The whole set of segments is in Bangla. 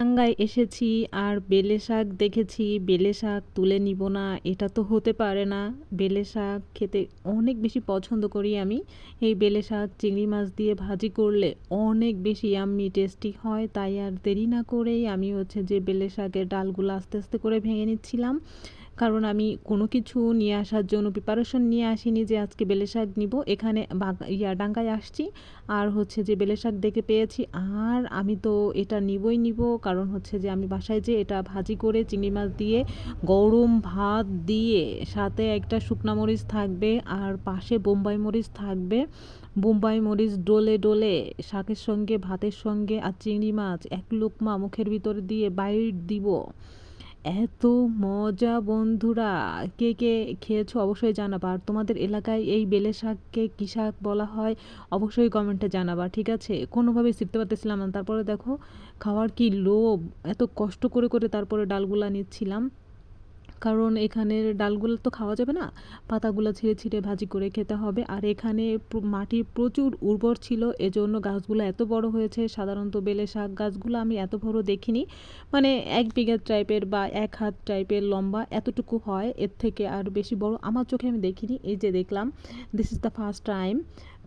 টাঙ্গায় এসেছি আর বেলে শাক দেখেছি, বেলে শাক তুলে নিব না, এটা তো হতে পারে না। বেলে শাক খেতে অনেক বেশি পছন্দ করি আমি। এই বেলে শাক চিংড়ি মাছ দিয়ে ভাজি করলে অনেক বেশি আমি টেস্টি হয়, তাই আর দেরি না করেই আমি হচ্ছে যে বেলে শাকের ডালগুলো আস্তে আস্তে করে ভেঙে নিচ্ছিলাম। কারণ আমি কোনো কিছু নিয়ে আসার জন্য প্রিপারেশন নিয়ে আসিনি যে আজকে বেলে শাক নিব। এখানে ইয়া ডাঙ্গায় আসছি। আর হচ্ছে যে বেলে শাক দেখে পেয়েছি। আর আমি তো এটা নিবই নিব। কারণ হচ্ছে যে আমি বাসায় যে এটা ভাজি করে চিংড়ি মাছ দিয়ে গরম ভাত দিয়ে সাথে একটা শুকনা মরিচ থাকবে আর পাশে বোম্বাই মরিচ থাকবে। বোম্বাই মরিচ ডোলে ডোলে, শাকের সঙ্গে, ভাতের সঙ্গে আর চিংড়ি মাছ এক লোকমা মুখের ভিতরে দিয়ে বাইট দিব। এত মজা বন্ধুরা। কে কে খেয়েছো অবশ্যই জানাবা। আর তোমাদের এলাকায় এই বেলে শাককে কী শাক বলা হয় অবশ্যই কমেন্টে জানাবা, ঠিক আছে? কোনোভাবেই শিখতে পারতেছিলাম না। তারপরে দেখো, খাওয়ার কি লোভ? এত কষ্ট করে করে তারপরে ডালগুলা নিচ্ছিলাম। কারণ এখানের ডালগুলো তো খাওয়া যাবে না। পাতাগুলো ছিঁড়ে ছিঁড়ে ভাজি করে খেতে হবে। আর এখানে মাটি প্রচুর উর্বর ছিল, এজন্য গাছগুলো এত বড় হয়েছে। সাধারণত বেলে শাক গাছগুলো আমি এত বড় দেখিনি। মানে এক বিঘা টাইপের বা এক হাত টাইপের লম্বা এতটুকু হয়। এর থেকে আর বেশি বড় আমার চোখে আমি দেখিনি। এই যে দেখলাম this is the first time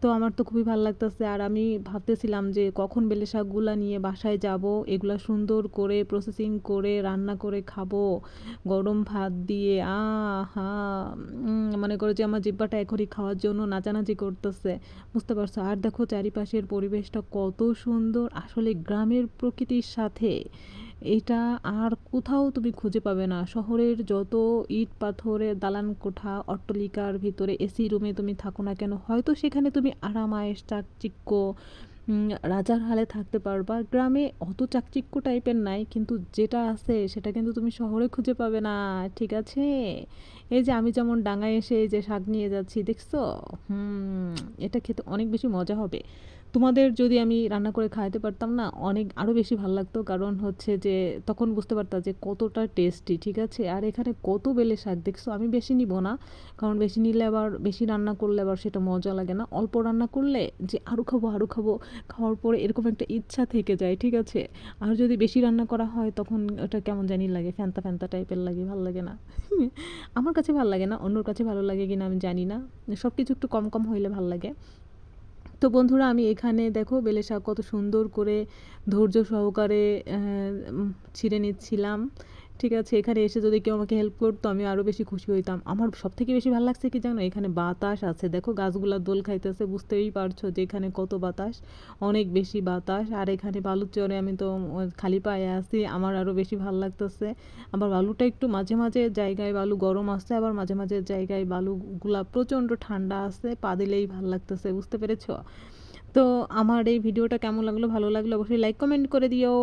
তো আমার তো খুবই ভালো লাগতেছে। আর আমি ভাবতেছিলাম যে কখন বেলে শাকগুলা নিয়ে বাসায় যাব, এগুলা সুন্দর করে প্রসেসিং করে, রান্না করে খাব, গরম ভাত দিয়ে আ হা মনে করো যে আমার জিব্বাটা এখনই খাওয়ার জন্য নাচানাচি করতেছে। বুঝতে পারছ? আর দেখো চারিপাশের পরিবেশটা কত সুন্দর। আসলে গ্রামের প্রকৃতির সাথে এটা আর কোথাও তুমি খুঁজে পাবে না। শহরের যত ইট পাথরের দালান কোঠা, অট্টলিকার ভিতরে এসি রুমে তুমি থাকো না কেন? হয়তো সেখানে তুমি আরামায়েশ চাকচিক্য রাজার হালে থাকতে পারবা। গ্রামে অত চাকচিক্য টাইপের নাই, কিন্তু যেটা আছে সেটা কিন্তু তুমি শহরে খুঁজে পাবে না, ঠিক আছে? এই যে আমি যেমন ডাঙায় এসে এই যে শাক নিয়ে যাচ্ছি, দেখছ? হুম, এটা খেতে অনেক বেশি মজা হবে। তোমাদের যদি আমি রান্না করে খাইতে পারতাম না, অনেক আরও বেশি ভালো লাগতো। কারণ হচ্ছে যে, তখন বুঝতে পারতাম যে কতটা টেস্টি ঠিক আছে? আর এখানে কত বেলে শাক দেখছ? আমি বেশি নিব না। কারণ বেশি নিলে আবার, বেশি রান্না করলে আবার সেটা মজা লাগে না। অল্প রান্না করলে যে আরও খাব আরও খাব, খাওয়ার পরে এরকম একটা ইচ্ছা থেকে যায়, ঠিক আছে? আর যদি বেশি রান্না করা হয়, তখন ওটা কেমন জানি লাগে, ফ্যান্তা ফ্যান্তা টাইপের লাগে, ভালো লাগে না। আমার কাছে ভালো লাগে না, অন্যর কাছে ভালো লাগে কিনা আমি জানি না। সব কিছু একটু কম কম হইলে ভালো লাগে। তো বন্ধুরা আমি এখানে দেখো বেলে শাক কত সুন্দর করে ধৈর্য সহকারে ছিঁড়ে নিচ্ছিলাম। ঠিক আছে, এখানে এসে যদি কেউ আমাকে হেল্প করতো আমি আরও বেশি খুশি হইতাম। আমার সব থেকে বেশি ভালো লাগছে কি জানো? এখানে বাতাস আছে। দেখো, গাছগুলা দোল খাইতেছে, বুঝতেই পারছ যে এখানে কত বাতাস, অনেক বেশি বাতাস। আর এখানে বালুর চরে আমি তো খালি পায়ে আসি আমার আরও বেশি ভালো লাগতেছে। আবার বালুটা একটু মাঝে মাঝে জায়গায় বালু গরম আসছে আবার মাঝে মাঝে জায়গায় বালুগুলা প্রচণ্ড ঠান্ডা আছে, পা দিলেই ভালো লাগতেছে, বুঝতে পেরেছ? তো আমার এই ভিডিওটা কেমন লাগল, ভালো লাগল, অবশ্যই লাইক কমেন্ট করে দিও।